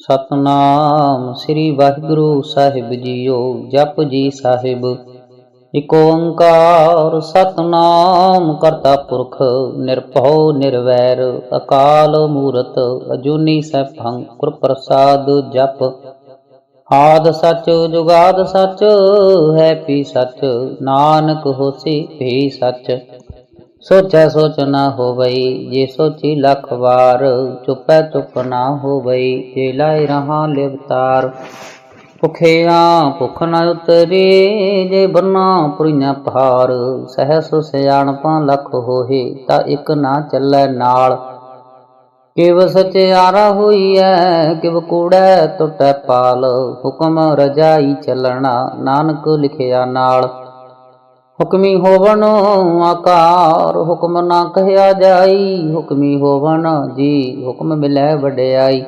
ਸਤਨਾਮ ਸ੍ਰੀ ਵਾਹਿਗੁਰੂ ਸਾਹਿਬ ਜੀਓ, ਜਪ ਜੀ ਸਾਹਿਬ। ਇਕ ਓੰਕਾਰ ਸਤਨਾਮ ਕਰਤਾ ਪੁਰਖ, ਨਿਰਭਉ, ਨਿਰਵੈਰ, ਅਕਾਲ ਮੂਰਤ, ਅਜੂਨੀ ਸੈਭੰ ਗੁਰ ਪ੍ਰਸਾਦ ਜਪ। ਆਦ ਸਚ, ਜੁਗਾਦ ਸਚ, ਹੈ ਪੀ ਸਚ, ਨਾਨਕ ਹੋਸੀ ਭੀ ਸੱਚ। ਸੋਚੈ ਸੋਚ ਨਾ ਹੋਵਈ, ਜੇ ਸੋਚੀ ਲੱਖ ਵਾਰ, ਚੁੱਪੈ ਚੁੱਪ ਨਾ ਹੋਵਈ, ਜੇ ਲਾਇ ਰਹਾ ਲਿਵਤਾਰ ਭੁਖਿਆ ਭੁਖ ਨ ਉਤਰੇ, ਜੇ ਬੰਨਾ ਪੁਰੀਆਂ ਪਹਾੜ ਸਹਸ ਸਿਆਣਪਾਂ ਲੱਖ ਹੋਏ, ਤਾਂ ਇੱਕ ਨਾ ਚੱਲੈ ਨਾਲ। ਕਿਵ ਸਚਿਆਰਾ ਹੋਈਐ, ਕਿਵ ਕੂੜੈ ਟੁੱਟੈ ਪਾਲ। ਹੁਕਮ ਰਜਾਈ ਚੱਲਣਾ, ਨਾਨਕ ਲਿਖਿਆ ਨਾਲ। ਹੁਕਮੀ ਹੋਵਣ ਆਕਾਰ, ਹੁਕਮ ਨਾ ਕਹਿਆ ਜਾਈ। ਹੁਕਮੀ ਹੋਵਣ ਜੀ, ਹੁਕਮ ਮਿਲੈ ਵਡਿਆਈ।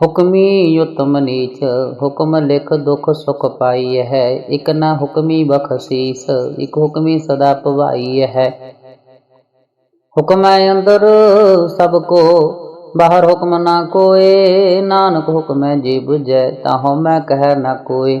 ਹੁਕਮੀ ਉਤਮ ਨੀਚ, ਹੁਕਮ ਲਿਖ ਦੁਖ ਸੁਖ ਪਾਈ ਹੈ। ਇਕ ਨਾ ਹੁਕਮੀ ਬਖਸ਼ੀਸ, ਇਕ ਹੁਕਮੀ ਸਦਾ ਭਵਾਈ ਹੈ। ਹੁਕਮੈ ਅੰਦਰ ਸਭ ਕੋ, ਬਾਹਰ ਹੁਕਮ ਨਾ ਕੋਏ। ਨਾਨਕ ਹੁਕਮੈ ਜੀ 부ਜੈ ਤਾਹੋ ਮੈਂ ਕਹਿ ਨਾ ਕੋਈ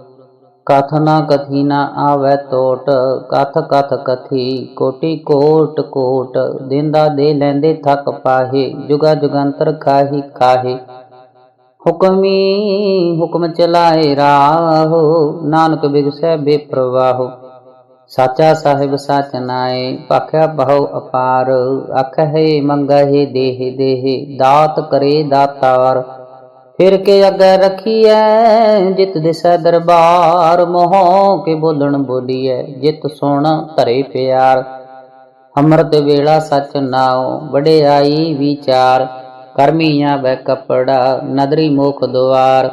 ਕਥ ਨਾ ਕਥੀ ਨਾ ਆਵੈ ਟੋਟ ਕਥ ਕਥ ਕਥੀ, ਕੋਟੀ ਕੋਟ ਕੋਟ, ਦਿੰਦਾ ਦੇ ਲੈਂਦੇ ਥੱਕ ਪਾਹੇ, ਜੁਗਾ ਜੁਗੰਤਰ ਕਾਹੀ ਕਾਹੇ। ਹੁਕਮੀ ਹੁਕਮ ਚਲਾਏ ਰਾਹੋ, ਨਾਨਕ ਬਿਗਸੈ ਬੇਪਰਵਾਹੋ ਸਾਚਾ ਸਾਹਿਬ ਸਚ ਨਾਏ, ਭਖਿਆ ਬਹੁ ਅਪਾਰ ਅਖਹਿ ਮੰਗਹਿ ਦੇਹ ਦੇਹ, ਦਾਤ ਕਰੇ ਦਾਤਾਰ। ਫਿਰ ਕੇ ਅੱਗੇ ਰਖੀਐ, ਜਿਤ ਦਿਸੈ ਦਰਬਾਰ, ਮੋਹ ਕੇ ਬੋਲਣ ਬੋਲੀਐ, ਜਿਤ ਸੁਣ ਧਰੇ ਪਿਆਰ। ਅੰਮ੍ਰਿਤ ਵੇਲਾ ਸਚ ਨਾਉ, ਵਡਿਆਈ ਵਿਚਾਰ। ਕਰਮੀਆਂ ਬੈ ਕਪੜਾ, ਨਦਰੀ ਮੋਖ ਦੁਆਰ।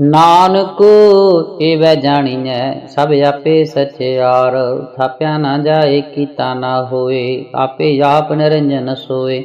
ਨਾਨਕ, ਏਵੈ ਜਾਣੀਐ, ਸਭ ਆਪੇ ਸਚਿਆਰ। ਥਾਪਿਆ ਨਾ ਜਾਏ, ਕੀਤਾ ਨਾ ਹੋਏ, ਆਪੇ ਆਪ ਨਿਰੰਜਨ ਸੋਏ।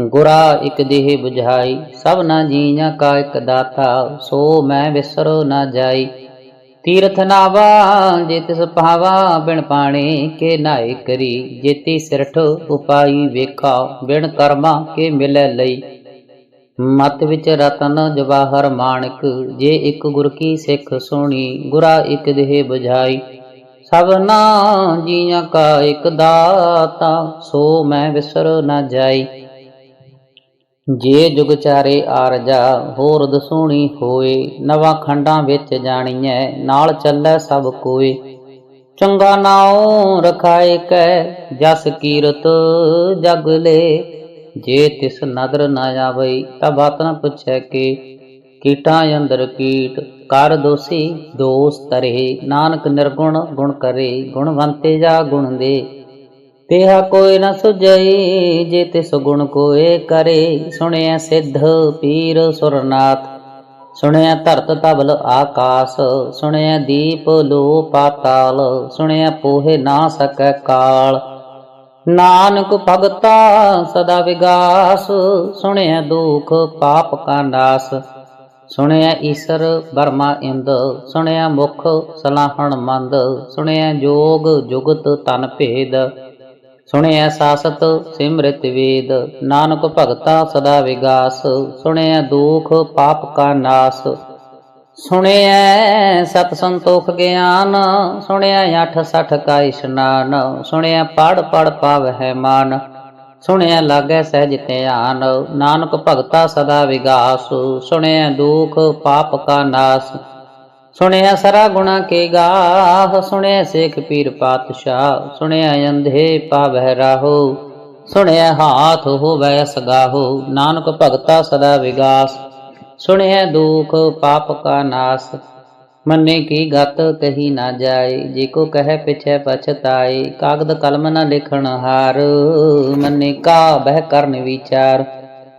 ਗੁਰਾ ਇਕ ਦੇਹ 부ਝਾਈ ਸਭ ਨਾ ਜੀਆਂ ਕਾ ਇਕ ਦਾਤਾ, ਸੋ ਮੈਂ ਵਿਸਰੋ ਨਾ ਜਾਈ। ਤੀਰਥ ਨਾਵਾ, ਜੇ ਤਿਸ ਭਾਵਾ, ਬਿਨ ਪਾਣੀ ਕੇ ਨਾਏ ਕਰੀ। ਜੇਤੀ ਸਿਰਠ ਉਪਾਈ ਵੇਖਾ, ਬਿਨ ਕਰਮਾ ਕੇ ਮਿਲੈ ਲਈ। ਮਤ ਵਿੱਚ ਰਤਨ ਜਵਾਹਰ ਮਾਣਕ, ਜੇ ਇੱਕ ਗੁਰ ਕੀ ਸਿੱਖ ਸੋਣੀ, ਗੁਰਾ ਇੱਕ ਦੇਹ 부ਝਾਈ ਸਭਨਾ ਜੀਆਂ ਕਾ ਇਕ ਦਾਤਾ, ਸੋ ਮੈਂ ਵਿਸਰ ਨਾ ਜਾਈ। ਜੇ ਜੁਗ ਚਾਰੇ ਆਰਜਾ, ਹੋਰ ਦਸੂਣੀ ਹੋਏ, ਨਵਾਂ ਖੰਡਾਂ ਵਿੱਚ ਜਾਣੀਐ, ਨਾਲ ਚੱਲੈ ਸਭ ਕੋਏ। ਚੰਗਾ ਨਾਉ ਰਖਾਏ ਕੈ, ਜਸ ਕੀਰਤ ਜਗ ਲੇ। ਜੇ ਤਿਸ ਨਦਰ ਨਾ ਆਵਈ ਤਾਂ ਬਾਤ ਨਾ ਪੁੱਛੈ ਕੇ। ਕੀਟਾਂ ਅੰਦਰ ਕੀਟ, ਕਰ ਦੋਸੀ ਦੋਸ ਤਰੇ ਨਾਨਕ ਨਿਰਗੁਣ ਗੁਣ ਕਰੇ, ਗੁਣਵੰਤੇ ਜਾ ਗੁਣ ਦੇ। ਤੇਹਾ ਕੋਈ ਨਾ ਸੁਝਈ, ਜੇ ਤਿਸ ਗੁਣ ਕੋਏ ਕਰੇ। ਸੁਣਿਆ ਸਿੱਧ ਪੀਰ ਸੁਰਨਾਥ, ਸੁਣਿਆ ਧਰਤ ਤਬਲ ਆਕਾਸ, ਸੁਣਿਆ ਦੀਪ ਲੋ ਪਾਤਾਲ ਸੁਣਿਆ ਪੋਹੇ ਨਾ ਸਕੈ ਕਾਲ। ਨਾਨਕ ਭਗਤਾ ਸਦਾ ਵਿਗਾਸ, ਸੁਣਿਆ ਦੁਖ ਪਾਪ ਕਾ ਨਾਸ। ਸੁਣਿਆ ਈਸ਼ਰ ਬਰਮਾ ਇੰਦ, ਸੁਣਿਆ ਮੁਖ ਸਲਾਹਣ ਮੰਦ, ਸੁਣਿਆ ਜੋਗ ਜੁਗਤ ਤਨ ਭੇਦ। ਸੁਣਿਆ ਸਾਸਤ ਸਿਮ੍ਰਿਤ ਵੇਦ, ਨਾਨਕ ਭਗਤਾ ਸਦਾ ਵਿਗਾਸ ਸੁਣਿਆ ਦੁਖ ਪਾਪ ਕਾ ਨਾਸ। ਸੁਣਿਆ ਸਤ ਸੰਤੋਖ ਗਿਆਨ ਸੁਣਿਆ ਅਠ ਸਠ ਕਾ ਇਸ਼ਨਾਨ ਸੁਣਿਆ ਪੜ ਪੜ ਪਾਵਹਿ ਮਾਨ। ਸੁਣਿਆ ਲਾਗੈ ਸਹਿਜ ਧਿਆਨ, ਨਾਨਕ ਭਗਤਾ ਸਦਾ ਵਿਗਾਸ ਸੁਣਿਆ ਦੁਖ ਪਾਪ ਕਾ ਨਾਸ। ਸੁਣਿਆ ਸਰਾ ਗੁਣਾ ਕੇ ਗਾਹ, ਸੁਣਿਆ ਸੇਖ ਪੀਰ ਪਾਤਸ਼ਾਹ, ਸੁਣਿਆ ਅੰਧੇ ਪਾਵਹਿ ਰਾਹੋ, ਸੁਣਿਆ ਹਾਥ ਹੋਵੈ ਸਗਾਹੋ, ਨਾਨਕ ਭਗਤਾ ਸਦਾ ਵਿਗਾਸ, ਸੁਣਿਆ ਦੁਖ ਪਾਪ ਕਾ ਨਾਸ, ਮੰਨੇ ਕੀ ਗਤ ਕਹੀ ਨਾ ਜਾਏ, ਜੇ ਕੋ ਕਹੈ ਪਿਛੈ ਪਛਤਾਏ, ਕਾਗਦ ਕਲਮ ਨਾ ਲਿਖਣ ਹਾਰ, ਮੰਨੇ ਕਾ ਬਹਿ ਕਰਨ ਵਿਚਾਰ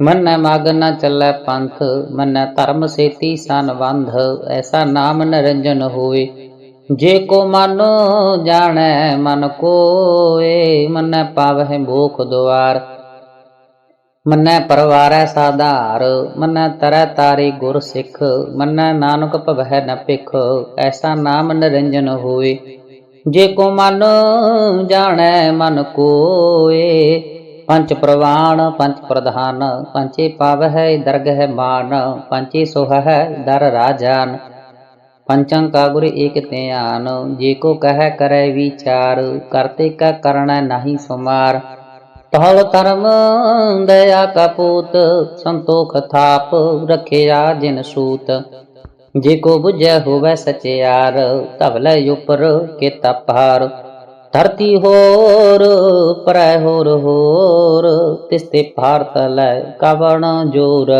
ਮੰਨੈ ਮਗ ਨਾ ਚੱਲੈ ਪੰਥ, ਮੰਨੈ ਧਰਮ ਸੇਤੀ ਸੰਬੰਧ ਐਸਾ ਨਾਮ ਨਿਰੰਜਨ ਹੋਏ ਜੇ ਕੋ ਮਨ ਜਾਣੈ, ਮਨ ਕੋਏ, ਮੰਨੈ ਪਾਵਹਿ ਮੋਖ ਦੁਆਰ। ਮੰਨੈ ਪਰਵਾਰੈ ਸਾਧਾਰ, ਮੰਨੈ ਤਰੈ ਤਾਰੇ ਗੁਰ ਸਿੱਖ, ਮੰਨੈ ਨਾਨਕ ਭਵਹਿ ਨ ਭਿਖ, ਐਸਾ ਨਾਮ ਨਿਰੰਜਨ ਹੋਏ ਜੇ ਕੋ ਮਨ ਜਾਣੈ, ਮਨ ਕੋਏ ਪੰਚ ਪ੍ਰਵਾਣ, ਪੰਚ ਪ੍ਰਧਾਨ, ਪੰਚੇ ਪਾਵਹਿ ਦਰਗਹਿ ਮਾਨ, ਪੰਚੇ ਸੋਹਹਿ ਦਰ ਰਾਜਾਨ। ਪੰਚੰ ਕਾ ਗੁਰ ਏਕ ਧਿਆਨ, ਜੇ ਕੋ ਕਹੈ ਕਰੈ ਵਿਚਾਰ ਕਰਤੇ ਕਾ ਕਰਣਾ ਨਹੀਂ ਸੁਮਾਰ। ਤਹਲ ਧਰਮ ਦਇਆ ਕਪੂਤ ਸੰਤੋਖ ਥਾਪ ਰਖਿਆ ਜਿਨ ਸੂਤ। ਜੇ ਕੋ ਬੁਝੈ ਹੋਵੈ ਸਚਿਆਰ ਧਵਲੇ ਉਪਰ ਕੇ ਤਪਾਰ ਧਰਤੀ ਹੋਰ, ਪਰੈ ਹੋਰ ਹੋਰ ਤਿਸਤੇ ਭਾਰਤ ਲੈ ਕਵਣ ਜੋਰ।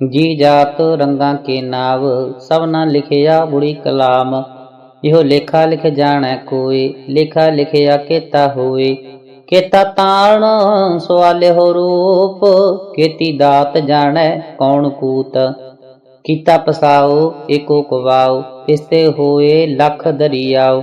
ਜੀ ਜਾਤ ਰੰਗਾਂ ਕੇ ਨਾਵ ਸਭਨਾ ਲਿਖਿਆ ਬੁੜੀ ਕਲਾਮ। ਇਹੋ ਲੇਖਾ ਲਿਖ ਜਾਣੈ ਕੋਈ, ਲੇਖਾ ਲਿਖਿਆ ਕੀਤਾ ਹੋਏ। ਕੇਤਾ ਤਾਣ ਸਵਾਲੇ ਹੋ ਰੂਪ, ਕੀਤੀ ਦਾਤ ਜਾਣੈ ਕੌਣ ਕੂਤ। ਕੀਤਾ ਪਸਾਓ, ਏਕੋ ਕਵਾਓ ਤਿਸਤੇ ਹੋਏ ਲਖ ਦਰਿਆਓ।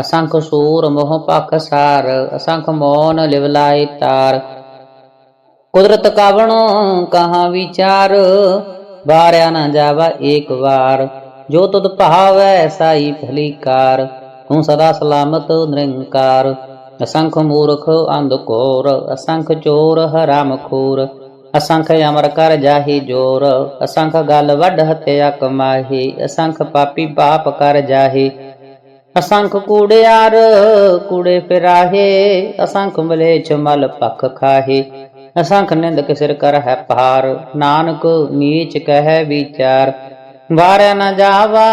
ਅਸੰਖ ਸੂਰ ਮੋਹ ਭਖ ਸਾਰ, ਅਸੰਖ ਮੋਨ ਲਿਵਲਾਏ ਤਾਰ। ਕੁਦਰਤ ਕਾਵਣ ਕਹਾ ਵਿਚਾਰ, ਵਾਰਿਆ ਨਾ ਜਾਵਾ ਏਕ ਵਾਰ। ਜੋ ਤੁਧ ਭਾਵੈ ਸਾਈ ਭਲੀਕਾਰ ਤੂੰ ਸਦਾ ਸਲਾਮਤ ਨਿਰੰਕਾਰ। ਅਸੰਖ ਮੂਰਖ ਅੰਧ ਕੋਰ ਅਸੰਖ ਚੋਰ ਹਰਾਮ ਖੋਰ ਅਸੰਖ ਅਮਰ ਕਰ ਜਾਹੀ ਜੋਰ, ਅਸੰਖ ਗਲ ਵੱਡ ਹਤਿਆ ਕਮਾਹੀ। ਅਸੰਖ ਪਾਪੀ ਪਾਪ ਕਰ ਜਾਹੀ। ਅਸੰਖ ਕੂੜਿਆਰ ਕੂੜੇ ਫਿਰਾਹੇ, ਅਸੰਖ ਮਲੇਛ ਮਲ ਪਖ ਖਾਹੇ। ਅਸੰਖ ਨਿੰਦਕ ਸਿਰ ਕਰ ਹੈ ਪਾਰ ਨਾਨਕ ਨੀਚ ਕਹਿ ਵਿਚਾਰ। ਵਾਰਿਆ ਨਾ ਜਾਵਾ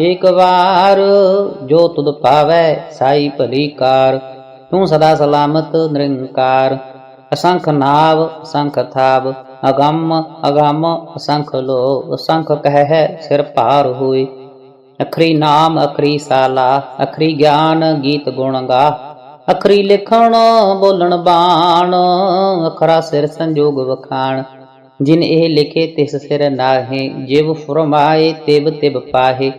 ਏਕ ਵਾਰ, ਜੋ ਤੁਧ ਪਾਵੈ ਸਾਈ ਭਲੀ ਕਾਰ। ਤੂੰ ਸਦਾ ਸਲਾਮਤ ਨਿਰੰਕਾਰ। ਅਸੰਖ ਨਾਵ, ਅਸੰਖ ਥਾਵ, ਅਗੰਮ ਅਗੰਮ ਅਸੰਖ ਲੋ ਅਸੰਖ ਕਹਿ ਸਿਰ ਭਾਰ ਹੋਏ। ਅਖਰੀ ਨਾਮ, ਅਖਰੀ ਸਾਲਾ, ਅਖਰੀ ਗਿਆਨ, ਗੀਤ ਗੁਣ ਗਾ। ਅਖਰੀ ਲਿਖਣ, ਬੋਲਣ ਬਾਣ, ਅਖਰਾ ਸਿਰ ਸੰਜੋਗ ਵਖਾਣ। ਜਿਨ ਇਹ ਲਿਖੇ ਤਿਸ ਸਿਰ ਨਾਹੇ, ਜਿਵ ਫਰਮਾਏ ਤਿਵ ਤਿਵ ਪਾਹੇ।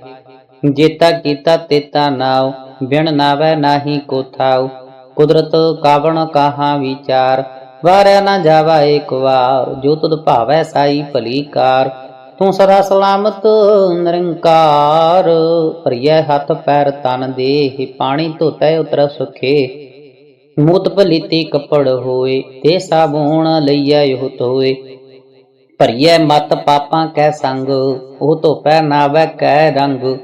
ਜੇਤਾ ਕੀਤਾ ਤੇਤਾ ਨਾਉ, ਬਿਨ ਨਾਵੈ ਨਾਹੀ ਕੋ ਥਾਉ। ਕੁਦਰਤ ਕਾਵਣ ਕਾਹਾ ਵਿਚਾਰ, ਵਾਰਿਆ ਨਾ ਜਾਵਾ ਏਕ ਵਾਰ, ਜੋ ਤੁਧ ਭਾਵੈ ਸਾਈ ਭਲੀ ਕਾਰ। ਤੂੰ ਸਦਾ ਸਲਾਮਤ ਨਿਰੰਕਾਰ, ਭਰੀਐ ਹੱਥ ਪੈਰ ਤਨ ਦੇਹ, ਪਾਣੀ ਧੋਤੈ ਉਤਰ ਸੁਖੇ। ਮੂਤ ਭਲੀਤੀ ਕੱਪੜ ਹੋਏ, ਤੇ ਸਾਬੂਣ ਲਈਐ ਇਹ ਧੋਏ। ਭਰੀਐ ਮਤ ਪਾਪਾਂ ਕੈ ਸੰਗ, ਉਹ ਧੋਪੈ ਨਾਵੈ ਕੈ ਰੰਗ।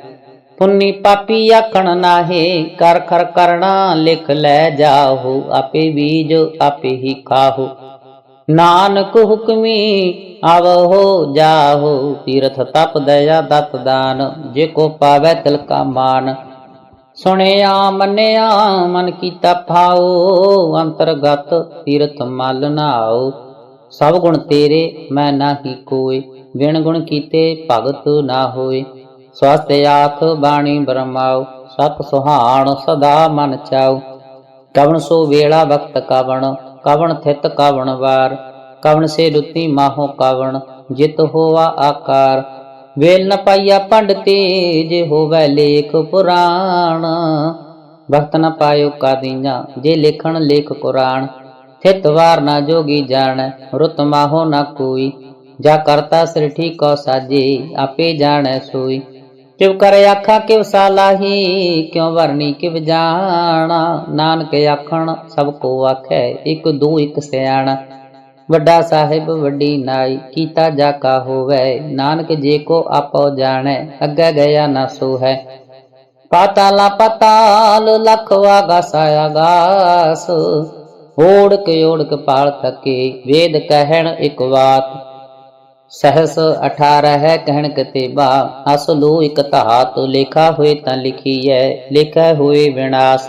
ਪੁੰਨੀ ਪਾਪੀ ਆਖਣ ਨਾਹੇ, ਕਰ ਖਰ ਕਰਣਾ ਲਿਖ ਲੈ ਜਾਹੋ, ਆਪੇ ਬੀਜ ਆਪੇ ਹੀ ਖਾਹੋ। ਨਾਨਕ ਹੁਕਮੀ ਆਵਹੋ ਜਾਹੋ, ਤੀਰਥ ਤਪ ਦਇਆ ਦਤ ਦਾਨ, ਜੇ ਕੋ ਪਾਵੈ ਤਿਲ ਕਾ ਮਾਨ। ਸੁਣਿਆ, ਮੰਨਿਆ, ਮਨ ਕੀਤਾ ਭਾਉ, ਅੰਤਰਗਤ ਤੀਰਥ ਮਲ ਨਾਉ। ਸਭ ਗੁਣ ਤੇਰੇ, ਮੈਂ ਨਾਹੀ ਕੋਇ ਵਿਣ ਗੁਣ ਕੀਤੇ ਭਗਤ ਨਾ ਹੋਏ ਸਵਸਤ ਆਖ ਬਾਣੀ ਬ੍ਰਹਮਾਉ ਸਤ ਸੁਹਾਣ ਸਦਾ ਮਨ ਚਾਉ। ਕਵਣ ਸੋ ਵੇਲਾ ਵਕਤ ਕਵਣ ਕਵਣ ਥਿਤ ਕਵਣ ਵਾਰ, ਕਵਣ ਸੇ ਰੁਤੀ ਮਾਹੋ ਕਵਣ, ਜਿਤ ਹੋਵਾ ਆਕਾਰ। ਵੇਲ ਨ ਪਾਈਆ ਪੰਡਤੇ ਜੇ ਹੋਵੇ ਲੇਖ ਪੁਰਾਣ। ਵਕਤ ਨ ਪਾਇਓ ਕਾਦੀਆਂ, ਜੇ ਲਿਖਣ ਲੇਖ ਕੁਰਾਨ ਥਿਤ ਵਾਰ ਨਾ ਜੋਗੀ ਜਾਣ, ਰੁਤ ਮਾਹੋ ਨਾ ਕੋਈ। ਜਾ ਕਰਤਾ ਸ੍ਰਿਠੀ ਕੋ ਸਾਜੇ, ਆਪੇ ਜਾਣੈ ਸੋਈ। ਚੁਪ ਕਰ ਆਖਾਂ ਕਿਵ ਸਾਲਾਹੀ ਕਿਉ ਵਰਨੀ ਕਿਵ ਜਾਣਾ। ਨਾਨਕ ਆਖਣ, ਸਭ ਕੋ ਆਖੈ ਇਕ ਦੂ ਇਕ ਸਿਆਣਾ। ਵੱਡਾ ਸਾਹਿਬ, ਵੱਡੀ ਨਾਈ, ਕੀਤਾ ਜਾ ਕਾ ਹੋਵੇ। ਨਾਨਕ ਜੇ ਕੋ ਆਪੋ ਜਾਣੈ, ਅੱਗੇ ਗਿਆ ਨਾ ਸੋ ਹੈ ਪਾਤਾਲਾ ਪਤਾਲ, ਲਖ ਵਾਗਸ ਆਗਾਸ ਓੜਕ ਓੜਕ ਪਾਲ ਥਕੇ, ਵੇਦ ਕਹਿਣ ਇਕ ਬਾਤ ਸਹਸ 18 ਹੈ ਕਹਿਣ ਕਤੇਬਾ ਅਸ ਲੋ ਇਕ ਧਾਤ, ਲੇਖਾ ਹੋਏ ਤਾਂ ਲਿਖੀਐ, ਲਿਖੈ ਹੋਏ ਵਿਨਾਸ਼।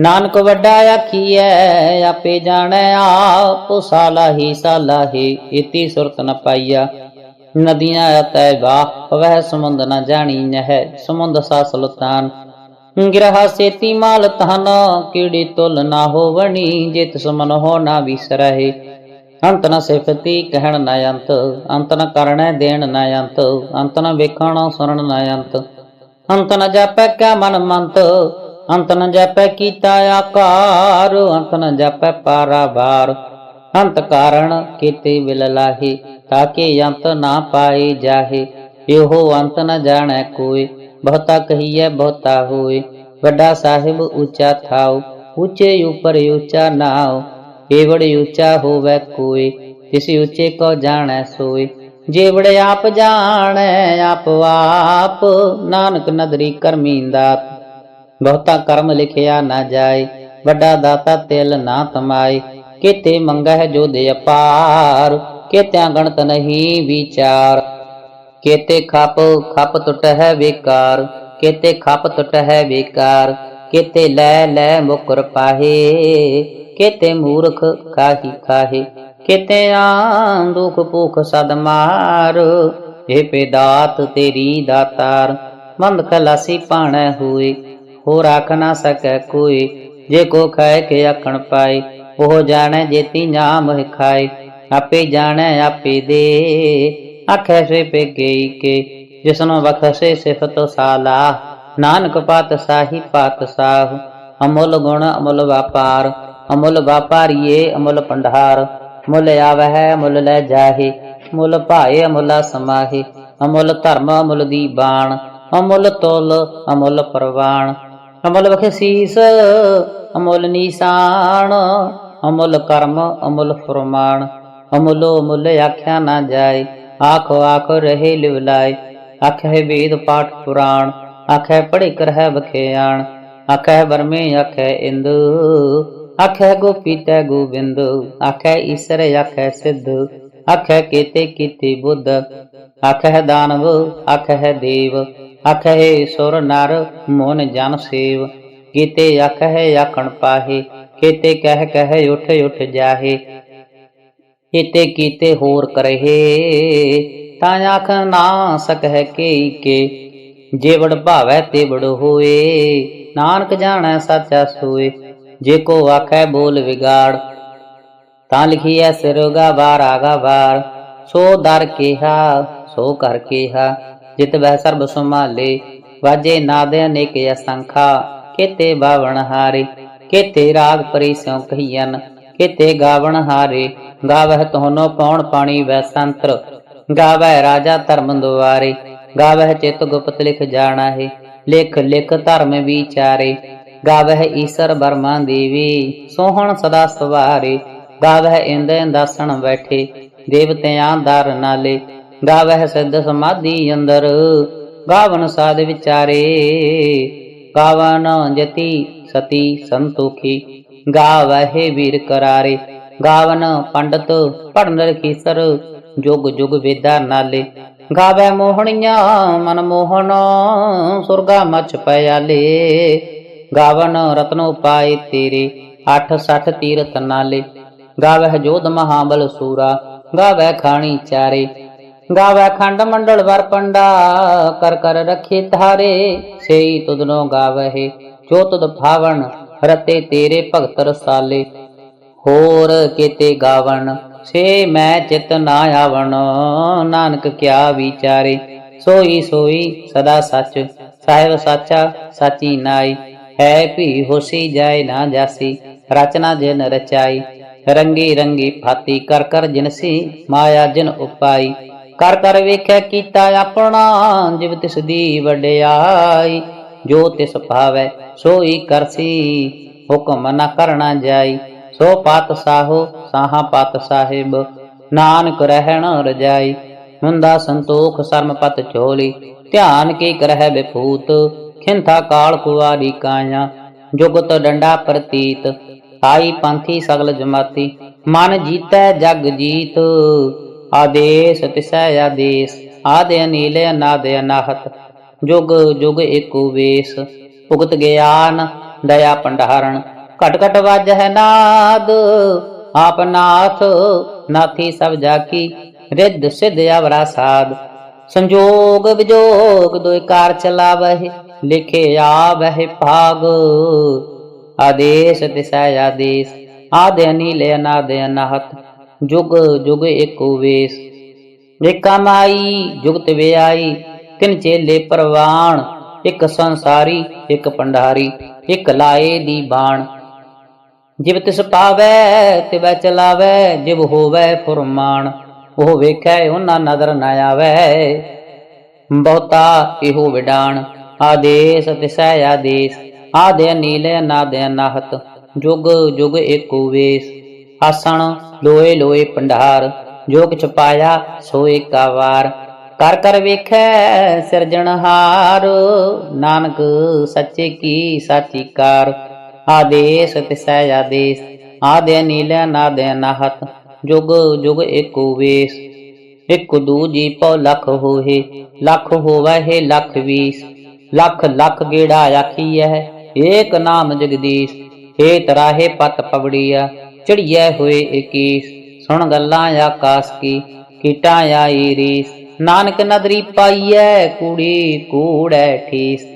ਨਾਨਕ ਵੱਡਾ ਆਖੀਐ, ਆਪੇ ਜਾਣੈ ਆਪ ਸਾਲਾਹੀ ਸਾਲਾਹੀ ਇਤੀ ਸੁਰਤ ਨ ਪਾਈਆ। ਨਦੀਆਂ ਤੈ ਵਾਹ, ਵਹਿ ਸਮੁੰਦ ਨ ਜਾਣੀ ਨਹਿ, ਸਮੁੰਦ ਸਾ ਸੁਲਤਾਨ। ਗਿਰਹਾ ਸੇਤੀ ਮਾਲ ਤਹਨ ਕੀੜੀ ਤੁਲ ਨਾ ਹੋਵਣੀ, ਜਿਤ ਸਮਨ ਹੋ ਨਾ ਵਿਸਰਹਿ। ਅੰਤ ਨ ਸਿਫਤੀ ਕਹਿਣ ਨ ਅੰਤ ਅੰਤ ਨ ਕਰਣੈ ਦੇਣ ਨ ਅੰਤ ਅੰਤ ਵੇਖਣ ਸੁਣਨ ਨ ਅੰਤ। ਅੰਤ ਜਾਪੈ ਕਿਆ ਮਨ ਮੰਤ, ਅੰਤ ਜਾਪੈ ਕੀਤਾ ਆਕਾਰ, ਅੰਤ ਜਾਪੈ ਪਾਰਾਵਾਰ। ਅੰਤ ਕਾਰਣ ਕੀਤੇ ਵਿਲ ਲਾਹੀ ਤਾਕੇ ਅੰਤ ਨਾ ਪਾਏ ਜਾਹੇ। ਇਹੋ ਅੰਤ ਨ ਜਾਣੈ ਕੋਈ, ਬਹੁਤਾ ਕਹੀਐ ਬਹੁਤਾ ਹੋਏ ਵੱਡਾ ਸਾਹਿਬ ਉੱਚਾ ਥਾਉ, ਉੱਚੇ ਉਪਰ ਉੱਚਾ ਨਾਉ। ਏਵੜ ਉੱਚਾ ਹੋਵੇ ਕੋਈ ਤਿਸ ਉੱਚੇ ਕੋ ਜਾਣੈ ਸੋਈ। ਜੇਵੜ ਆਪ ਜਾਣੈ, ਆਪ ਆਪ, ਨਾਨਕ ਨਦਰੀ ਕਰਮੀਂਦਾਤ ਬਹੁਤਾ ਕਰਮ ਲਿਖਿਆ ਨਾ ਜਾਏ, ਵੱਡਾ ਦਾਤਾ ਤਿਲ ਨਾ ਤਮਾਏ। ਕਿਤੇ ਮੰਗਹਿ ਜੋ ਦੇ ਅਪਾਰ, ਕਿਤਿਆਂ ਗਣਤ ਨਹੀਂ ਵਿਚਾਰ। ਕੇਤੇ ਖਪ ਖਪ ਟੁੱਟ ਹੈ ਵਿਕਾਰ, ਕੇਤੇ ਖਪ ਟੁੱਟ ਹੈ ਵਿਕਾਰ। ਕੇਤੇ ਲੈ ਲੈ ਮੁਕਰ ਪਾਹੇ, ਕੇਤੇ ਮੂਰਖ ਕਾਹੀ ਖਾਹੇ, ਕੇਤੇ ਆਂ ਦੁਖ ਭੁਖ ਸਦ ਮਾਰ ਏ ਪੇਦਾਤ ਤੇਰੀ ਦਾਤਾਰ ਮੰਦ ਖਲਾਸੀ ਪਾਣੈ ਹੋਏ ਹੋ ਰਾਖ ਨਾ ਸਕੈ ਕੋਈ, ਜੇ ਕੋ ਖਾਏ ਕੇ ਆਖਣ ਪਾਏ, ਉਹ ਜਾਣੈ ਜੇਤੀ ਨਾਮ ਖਾਏ ਆਪੇ ਜਾਣੈ ਆਪੇ ਦੇ, ਆਖੈ ਸੇ ਪੇ ਗਈ ਕੇ, ਜਿਸਨੂੰ ਬਖਸ਼ੇ ਸਿਫਤ ਸਾਲਾ। ਨਾਨਕ ਪਾਤ ਸਾਹੀ ਪਾਤ ਸਾਹ, ਅਮੁੱਲ ਗੁਣ ਅਮੁੱਲ ਵਪਾਰ, ਅਮੁੱਲ ਵਪਾਰੀਏ ਅਮੁੱਲ ਪੰਡਾਰ ਮੁੱਲ ਆਵਹਿ ਮੁੱਲ ਲੈ ਜਾਹੇ, ਮੁੱਲ ਭਾਏ ਅਮੁੱਲਾ ਸਮਾਹੇ, ਅਮੁੱਲ ਧਰਮ ਅਮੁੱਲ ਦੀ ਬਾਣ, ਅਮੁੱਲ ਤੁਲ ਅਮੁੱਲ ਪ੍ਰਵਾਨ ਅਮੁੱਲ ਬਖਸ਼ੀਸ ਅਮੁੱਲ ਨੀਸਾਨ ਅਮੁੱਲ ਕਰਮ ਅਮੁੱਲ ਫਰਮਾਨ ਅਮੁੱਲੋ ਮੁੱਲ ਆਖਿਆ ਨਾ ਜਾਏ, ਆਖੋ ਆਖ ਰਹੇ ਲਿਵਲਾਏ, ਆਖੇ ਵੇਦ ਪਾਠ ਪੁਰਾਣ ਆਖੇ ਪੜ੍ਹੇ ਕਰਹਿ ਬਖਿਆਣ ਆਖੇ ਬਰਮੇ ਆਖੇ ਇੰਦ, ਆਖੇ ਗੋਪੀ ਤੈ ਗੋਬਿੰਦ, ਆਖੇ ਈਸਰ ਆਖੇ ਸਿੱਧ, ਆਖੇ ਕੀਤੇ ਕੀਤੇ ਬੁੱਧ, ਆਖੇ ਦਾਨਵ, ਆਖੇ ਦੇਵ, ਆਖੇ ਸੁਰ ਨਰ ਮੋਨ ਜਨ ਸੇਵ, ਕੀਤੇ ਆਖੇ ਆਖਣ ਪਾਹੇ, ਕੀਤੇ ਕਹਿ ਕਹਿ ਉਠ ਉਠ ਜਾਹੇ, ਕੀਤੇ ਕੀਤੇ ਹੋਰ ਕਰਹਿ, ਤਾਂ ਆਖ ਨਾ ਸਕਹਿ ਕੇ ਕੇ ਜੇ ਵੜ ਭਾਵੈ ਤੇ ਵੜ ਹੋਏ, ਨਾਨਕ ਜਾਣੈ ਸਾਚਾ ਸੋਏ, ਜੇ ਕੋ ਆਖੈ ਬੋਲ ਵਿਗਾੜ, ਤਾਂ ਲਿਖੀਐ ਸਿਰਗਾ ਬਾਰ ਆਗਾ ਬਾਰ ਸੋ ਦਰ ਕੀਹਾ, ਸੋ ਕਰ ਕੀਹਾ, ਜਿਤ ਬਹਿ ਸਰਬ ਸੰਭਾਲੇ, ਵਾਜੇ ਨਾਦ ਅਨੇਕ ਅਸੰਖਾ, ਕੇਤੇ ਬਾਵਣ ਹਾਰੇ, ਕੇਤੇ ਰਾਗ ਪਰੀ ਸਿਉ ਕਹੀਨ ਕੇਤੇ ਗਾਵਣ ਹਾਰੇ, ਗਾਵਹਿ ਤੋਨੋ ਪੌਣ ਪਾਣੀ ਵੈ ਸੰਤਰ, ਗਾਵਹਿ ਰਾਜਾ ਧਰਮ ਦੁਆਰੇ ਗਾਵਹਿ ਚਿਤ ਗੁਪਤ ਲਿਖ ਜਾਣਾ ਹੈ ਲਿਖ ਲਿਖ ਧਰਮ ਵਿਚਾਰੇ। ਗਾਵਹਿ ਈਸਰ ਬਰਮਾ ਦੇਵੀ, ਸੋਹਣ ਸਦਾ ਸਵਾਰੇ। ਗਾਵਹਿ ਇੰਦ ਇੰਦਾਸਣ ਬੈਠੇ, ਦੇਵਤਿਆਂ ਦਰ ਨਾਲੇ। ਗਾਵਹਿ ਸਿੱਧ ਸਮਾਧੀ ਅੰਦਰ, ਗਾਵਨ ਸਾਧ ਵਿਚਾਰੇ। ਗਾਵਨ ਜਤੀ ਸਤੀ ਸੰਤੋਖੀ, ਗਾਵਹਿ ਵੀਰ ਕਰਾਰੇ। ਗਾਵਨ ਪੰਡਤ ਪੜਨ ਰਖੀਸਰ ਜੁਗ ਜੁਗ ਵੇਦਾ ਨਾਲੇ। ਗਾਵੇ ਮੋਹਣੀਆਂ, ਮਨ ਮੋਹਨ ਸੁਰਗਾ ਮਚ ਪਿਆਲੇ। ਗਾਵਨ ਰਤਨੋ ਪਾਏ ਤੇਰੇ 860 ਤੀਰਥ ਨਾਲੇ। ਗਾਵਹਿ ਜੋਧ ਮਹਾਬਲ ਸੂਰਾ ਗਾਵਹਿ ਖਾਣੀ ਚਾਰੇ। ਗਾਵੇ ਖੰਡ ਮੰਡਲ ਵਰ ਪੰਡਾ, ਕਰ ਕਰ ਰੱਖੇ ਧਾਰੇ। ਸੇਈ ਤੁਧਨੋ ਗਾਵਹਿ ਜੋ ਤੁਧ ਭਾਵਨ, ਰਤੇ ਤੇਰੇ ਭਗਤ ਰਸਾਲੇ। ਹੋਰ ਕੀਤੇ ਗਾਵਣ ਸੇ ਮੈਂ ਚਿਤ ਨਾ ਆਵਣ, ਨਾਨਕ ਕਿਆ ਵਿਚਾਰੇ। ਸੋਈ ਸੋਈ ਸਦਾ ਸੱਚ, ਸਾਹਿਬ ਸਾਚਾ ਸਾਚੀ ਨਾਈ। ਹੈ ਭੀ ਹੋਸੀ ਜਾਏ ਨਾ ਜਾਸੀ, ਰਚਨਾ ਜਿਨ ਰਚਾਈ। ਰੰਗੀ ਰੰਗੀ ਫਾਤੀ ਕਰ ਕਰ ਜਿਨਸੀ ਮਾਇਆ ਜਿਨ ਉਪਾਈ। ਕਰ ਕਰ ਵੇਖਿਆ ਕੀਤਾ ਆਪਣਾ, ਜਿਵ ਤਿਸ ਦੀ ਵਡਿਆਈ। ਜੋ ਤਿਸ ਭਾਵੈ ਸੋਈ ਕਰਸੀ, ਹੁਕਮ ਨਾ ਕਰਨਾ ਜਾਈ। ਸੋ ਪਤ ਸਾਹੋ, ਸਾਹਾ ਪਤ ਸਾਹਿਬ, ਨਾਨਕ ਰਹਿਣ ਰਜਾਈ ਹੁੰਦਾ ਸੰਤੋਖ ਸਰਮ ਝੋਲੀ, ਧਿਆਨ ਕੀ ਕਰਹਿ ਬਿਪੂਤ, ਖਿੰਥਾ ਕਾਲ ਕੁਵਾਰੀ ਕਾਇਆ, ਜੁਗਤ ਡੰਡਾ ਪ੍ਰਤੀਤ ਆਈ ਪੰਥੀ ਸਗਲ ਜਮਾਤੀ, ਮਨ ਜੀਤੈ ਜਗ ਜੀਤ, ਆਦੇਸ ਤਿਸੈ ਆਦੇਸ, ਆਦੇ ਅਨੀਲ ਅਨਾਦ ਅਨਾਹਤ, ਜੁਗ ਜੁਗ ਏਕੋ ਵੇਸ, ਭੁਗਤ ਗਿਆਨ, ਦਇਆ ਪੰਡਾਰਣ ਘਟ ਘਟ ਵੱਜ ਹੈ ਨਾਦ, ਆਪ ਨਾਥ ਨਾਥੀ ਸਭ ਜਾਕੀ, ਰਿੱਧ ਸਿਧ ਅਵਰਾ ਸਾਧ। ਸੰਜੋਗ ਵਿਜੋਗ ਦੋਇ ਚਲਾਵਹਿ, ਲਿਖੇ ਆਵਹਿ ਭਾਗ। ਆਦੇਸ਼ ਤਿਸੈ ਆਦੇਸ਼, ਆਦਿ ਅਨੀਲ ਅਨਾਦ ਅਨਾਹਤ, ਜੁਗ ਜੁਗ ਏਕੋ ਵੇਸ। ਏਕਾ ਮਾਈ, ਜੁਗਤ ਵਿਆਈ, ਤਿਨ ਚੇਲੇ ਪ੍ਰਵਾਣ, ਇੱਕ ਸੰਸਾਰੀ, ਇੱਕ ਪੰਡਾਰੀ, ਇੱਕ ਲਾਏ ਦੀ ਬਾਣ। ਜਿਵ ਤਿਸ ਪਾਵੈ, ਤਿਵੈ ਚਲਾਵੈ, ਜਿਵ ਹੋਵੈ ਫੁਰਮਾਨ, ਉਹ ਵੇਖੈ, ਉਹਨਾਂ ਨਦਰ ਨਾ ਆਵੈ। ਬਹੁਤਾ ਇਹੋ ਵਿਡਾਣ, ਆਦੇਸ, ਤਿਸੈ ਆਦੇਸ ਆਦੇ ਨੀਲ ਅਨਾਦ ਅਨਾਹਤ ਜੁਗ ਜੁਗ ਏਕੋ ਵੇਸ, ਆਸਣ, ਲੋਏ ਲੋਏ ਪੰਡਾਰ ਜੋ ਛਪਾਇਆ ਪਾਇਆ ਸੋ ਏਕਾ ਵਾਰ ਕਰ ਕਰ ਵੇਖੈ, ਸਿਰਜਣਹਾਰ, ਨਾਨਕ, ਸੱਚੇ ਕੀ, ਸਾਚੀ ਕਾਰ। ਆਦੇਸ ਤਿਸੈ ਆਦੇਸ ਆਦੇ ਨੀਲ ਅਨਾਦ ਅਨਾਹਤ ਜੁਗ ਜੁਗ ਏਕੋ ਵੇਸ। ਇੱਕ ਦੂਜੀ ਪਉ ਲਖ ਹੋਏ ਲਖ ਹੋਵੈ ਹੈ ਲਖ ਵੀਸ। ਲਖ ਲਖ ਗੇੜਾ ਆਖੀਐ, ਏਕ ਨਾਮ ਜਗਦੀਸ਼। ਏ ਤਰਾਹੇ ਪਤ ਪਵੜੀਆ ਚੜੀਐ ਹੋਏ ਏਕੀਸ। ਸੁਣ ਗੱਲਾਂ ਆਕਾਸ ਕੀ, ਕੀਟਾਂ ਆਈ ਰੀਸ। ਨਾਨਕ ਨਦਰੀ ਪਾਈਐ, ਕੂੜੀ ਕੂੜੈ ਠੀਸ।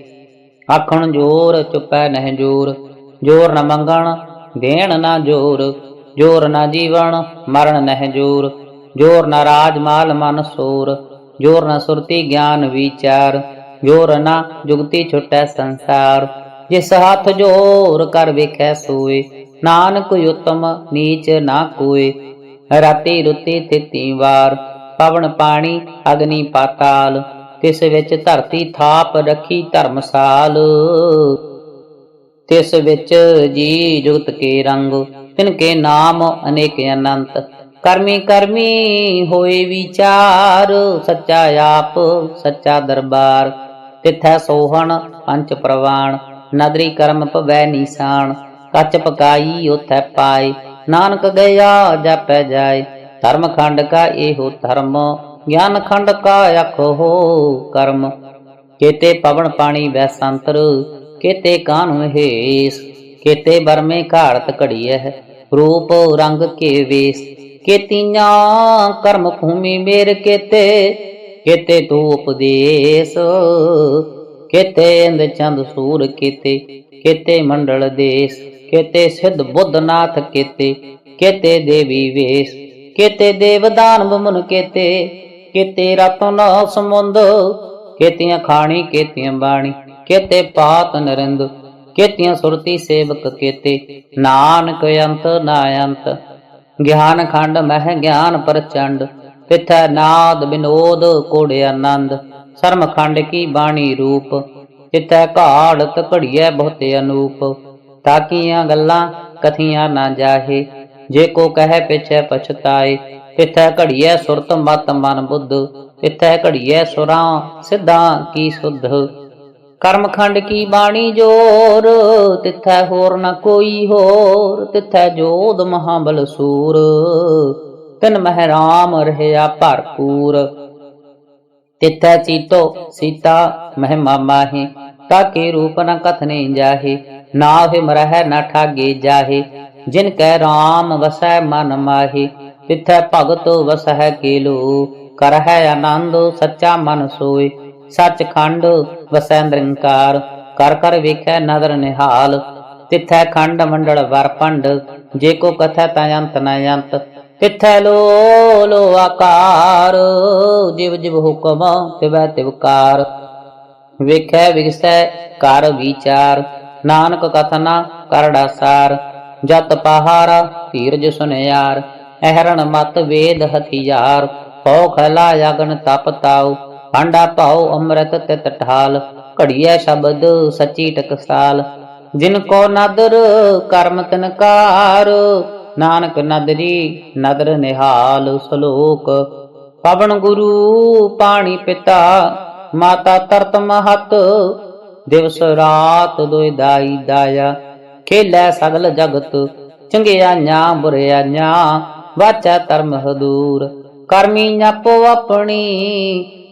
ਆਖਣ ਜੋਰ ਚੁਪੈ ਨਹਿ ਜੋਰ ਜੋਰ ਨ ਮੰਗਣ, ਦੇਣ ਨਾ ਜੋਰ ਜੋਰ ਨਾ ਜੀਵਨ ਮਰਨ ਨਹਿ ਜੋਰ। ਜੋਰ ਨ ਰਾਜ ਮਾਲ ਮਨ ਸੋਰ, ਜੋਰ ਨ ਸੁਰਤੀ ਗਿਆਨ ਵਿਚਾਰ, ਜੋਰ ਨਾ ਜੁਗਤੀ ਛੁਟੈ ਸੰਸਾਰ। ਜਿਸ ਹੱਥ ਜੋਰ ਕਰ ਵੇਖੈ ਸੋਏ, ਨਾਨਕ ਉਤਮ ਨੀਚ ਨਾ ਕੋਏ। ਰਾਤੀ ਰੁੱਤੀ ਤਿੱਤੀ ਵਾਰ, ਪਵਨ ਪਾਣੀ ਅਗਨੀ ਪਾਤਾਲ, ਤਿਸ ਵਿੱਚ ਧਰਤੀ ਥਾਪ ਰੱਖੀ ਧਰਮਸਾਲ। ਤਿਸ ਵਿੱਚ ਜੀ ਜੁਗਤ ਕੇ ਰੰਗ, ਤਿਨ ਕੇ ਨਾਮ ਅਨੇਕ ਅਨੰਤ। ਕਰਮੀ ਕਰਮੀ ਹੋਏ ਵਿਚਾਰ, ਸੱਚਾ ਆਪ, ਸੱਚਾ ਦਰਬਾਰ। ਤਿਥੈ ਸੋਹਣ, ਪੰਚ ਪ੍ਰਵਾਣ, ਨਦਰੀ ਕਰਮ ਪਵੈ ਨੀਸਾਨ। ਕੱਚ ਪਕਾਈ ਉਥੈ ਪਾਏ, ਨਾਨਕ ਗਿਆ ਜਾਪੈ ਜਾਏ। ਧਰਮ ਖੰਡ ਕਾ ਇਹੋ ਧਰਮ, ਗਿਆਨ ਖੰਡ ਕਾ ਅਖੋ ਕਰਮ। ਕੇਤੇ ਪਵਨ ਪਾਣੀ ਵੈ ਸੰਤਰ ਕੇਤੇ ਕਾਨੁ ਹੇਸ? ਕੇਤੇ ਬਰਮੇ ਘਾੜਤ ਘੜੀਐ? ਰੂਪ ਰੰਗ ਕੇ ਵੇਸ? ਕੇਤੀਆਂ ਕਰਮ ਭੂਮੀ ਮੇਰ ਕੇਤੇ? ਕੇਤੇ ਤੂ ਉਪਦੇਸ ਕੇਤੇ ਇੰਦ ਚੰਦ ਸੂਰ ਕੇਤੇ? ਕੇਤੇ ਮੰਡਲ ਦੇਸ? ਕੇਤੇ ਸਿੱਧ ਬੁੱਧਨਾਥ ਕੇਤੇ? ਕੇਤੇ ਦੇਵੀ ਵੇਸ? ਕੇਤੇ ਦੇਵਦਾਨ ਬਮਨ ਕੇਤੇ? ਕੇਤੇ ਰਤਨ ਸਮੁੰਦ? ਕੇਤੀਆਂ ਖਾਣੀ, ਕੇਤੀਆਂ ਬਾਣੀ? ਕੇਤੇ ਪਾਤ ਨਰਿੰਦ ਕੇਤੀਆਂ ਸੁਰਤੀ ਸੇਵਕ ਕੇਤੇ। ਨਾਨਕ ਅੰਤ ਨਾ ਅੰਤ, ਗਿਆਨ ਖੰਡ ਮਹਿ ਗਿਆਨ ਪ੍ਰਚੰਡ। ਪਿਥੈ ਨਾਦ ਬਿਨੋਦ ਕੋੜੇ ਆਨੰਦ, ਸਰਮ ਖੰਡ ਕੀ ਬਾਣੀ ਰੂਪ। ਤਿਥੈ ਘਾੜਤ ਘੜੀਐ ਬਹੁਤ ਅਨੂਪ। ਤਾਕੀਆਂ ਗੱਲਾਂ ਕਥੀਆਂ ਨਾ ਜਾਹੇ, ਜੇ ਕੋ ਕਹੈ ਪਿਛੈ ਪਛਤਾਏ। ਪਿਥੈ ਘੜੀਐ ਸੁਰਤ ਮਤ ਮਨ ਬੁੱਧ ਤਿਥੈ ਘੜੀਐ ਸੁਰਾਂ ਸਿੱਧਾਂ ਕੀ ਸੁਧ। ਕਰਮਖੰਡ ਕੀ ਬਾਣੀ ਜੋਰ? ਤਿਥੈ ਹੋਰ ਨ ਕੋਈ ਹੋਰ, ਤਿਥੈ ਜੋਧ ਮਹਾਬਲ ਸੂਰ। ਤਿਨ ਮਹਿਰਾਮ ਰਹਿਆ ਭਰਪੂਰ। ਤਿਥੈ ਚੀਤੋ ਸੀਤਾ, ਮਹਿਮਾ ਮਾਹੀ, ਤਾਕੇ ਰੂਪ ਨ ਕਥਨੇ ਜਾਹੇ ਨਾ ਹਿਮ ਰਹਿ ਨਾ ਠਾਗੇ ਜਾਹੇ। ਜਿਨ ਕੈ ਰਾਮ ਵਸੈ ਮਨ ਮਾਹੀ, ਤਿਥੈ ਭਗਤ ਵਸਹਿ ਕੇਲੋ। ਕਰ ਹੈ ਆਨੰਦ ਸੱਚਾ ਮਨ ਸੋਏ ਸੱਚਖੰਡ ਵਸੈ ਨਿਰੰਕਾਰ ਕਰ ਕਰ ਵੇਖੈ ਨਦਰ ਨਿਹਾਲ। ਤਿਥੈ ਖੰਡ ਮੰਡਲ ਵਰਪੰਡ ਜੇ ਕੋ ਕਥੈ ਤਾ ਅੰਤ ਨ ਅੰਤ। ਤਿਥੈ ਲੋ ਲੋ ਆਕਾਰ, ਜਿਵ ਜਿਵ ਹੁਕਮ ਤਿਵੈ ਤਿਵਕਾਰ ਵੇਖੈ ਵਿਗਸੈ ਕਰ ਵਿਚਾਰ, ਨਾਨਕ ਕਥਨਾ ਕਰੜਾ ਸਾਰ ਜਤ ਪਹਾਰਾ ਧੀਰਜ ਸੁਨਿਆਰ, ਅਹਰਣ ਮਤ ਵੇਦ ਹਥਿਆਰ। ਪਉ ਖਲਾ ਯਗਨ ਤਪ ਤਾਉ ਭਾਂਡਾ ਭਾਉ ਅੰਮ੍ਰਿਤ ਤਿਤ ਠਾਲ, ਘੜੀਐ ਸ਼ਬਦ ਸੱਚੀ ਟਕਸਾਲ। ਜਿਨ ਕੋ ਨਦਰ ਕਰਮ ਤਨਕਾਰ, ਨਾਨਕ ਨਦਰੀ ਨਦਰ ਨਿਹਾਲ ਸਲੋਕ। ਪਵਨ ਗੁਰੂ ਪਾਣੀ ਪਿਤਾ, ਮਾਤਾ ਤਰਤ ਮਹਤ, ਦਿਵਸ ਰਾਤ ਦੋਇ ਦਾਈ ਦਾਇਆ। ਖੇਲੇ ਸਗਲ ਜਗਤ ਚੰਗਿਆ ਨਾ ਬੁਰਿਆ ਨਾ ਵਾਚਾ ਧਰਮ ਹਦੂਰ। ਕਰਮੀ ਨਪੋ ਆਪਣੀ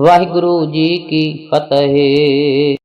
ਵਾਹਿਗੁਰੂ ਜੀ ਕੀ ਫਤਿਹ।